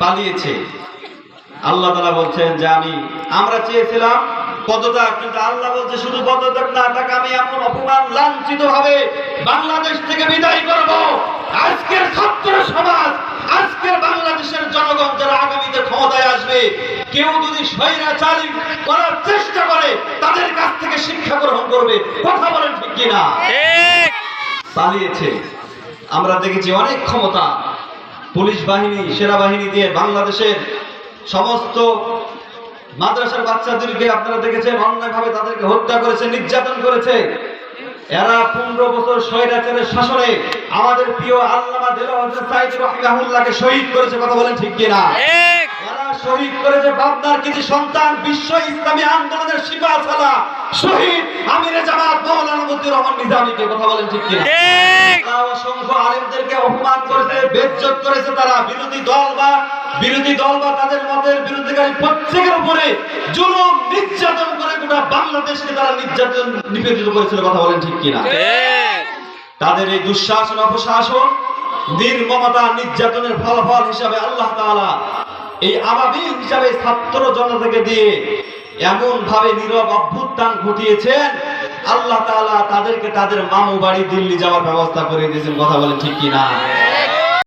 পালিয়েছে। আল্লাহ তালা বলছেন যে আমি আমরা চেয়েছিলাম পদত্যাগ কিন্তু আল্লাহ বলছে শুধু পদত্যাগ না তাকে আমি এমন অপমান লাঞ্ছিত ভাবে বাংলাদেশ থেকে বিদায় করব। আজকের ছাত্র সমাজ আজকের বাংলাদেশের জনগণ যারা আগামীতে ক্ষমতায় আসবে কেউ যদি স্বৈরাচারী করার চেষ্টা করে তাদের কাছ থেকে শিক্ষা গ্রহণ করবে। কথা বলেন ঠিক কিনা? পালিয়েছে। আমরা দেখেছি অনেক ক্ষমতা পুলিশ বাহিনী সেনাবাহিনী দিয়ে বাংলাদেশের সমস্ত মাদ্রাসার বাচ্চাদেরকে আপনারা দেখেছেন অন্যায়ভাবে তাদেরকে হত্যা করেছে নির্যাতন করেছে। এরা পনেরো বছর স্বৈরাচারের শাসনে আমাদের প্রিয় আল্লামা রহিমাহুল্লাহকে শহীদ করেছে কথা বলেন ঠিক কিনা? এরা শহীদ করেছে বাবনার কিছু সন্তান বিশ্ব ইসলামী আন্দোলনের শিপা ছাড়া শহীদ আমিরে জামাত মৌলানা রহমান নিজামীকে কথা বলেন ঠিক কিনা? অসংখ্য আলেমদেরকে অপমান করেছে বেজ্জত করেছে তারা। বিরোধী দল বা বিরোধী দল বা তাদের মতের বিরোধীকারী প্রত্যেকের উপরে জুলুম নির্যাতন করে গোটা বাংলাদেশকে তারা নির্যাতন নিবেদিত করেছিল কথা বলেন ঠিক কিনা? তাদের এই দুঃশাসন অপশাসন নির্মমতা নির্যাতনের ফলাফল হিসাবে আল্লাহ তাআলা এই আবাবিল হিসাবে ছাত্র জনতাকে দিয়ে এমন ভাবে নীরব অভ্যুত্থান ঘটিয়েছেন। আল্লাহ তাদেরকে তাদের মামু বাড়ি দিল্লি যাওয়ার ব্যবস্থা করে দিয়েছেন কথা বলেন ঠিক কি না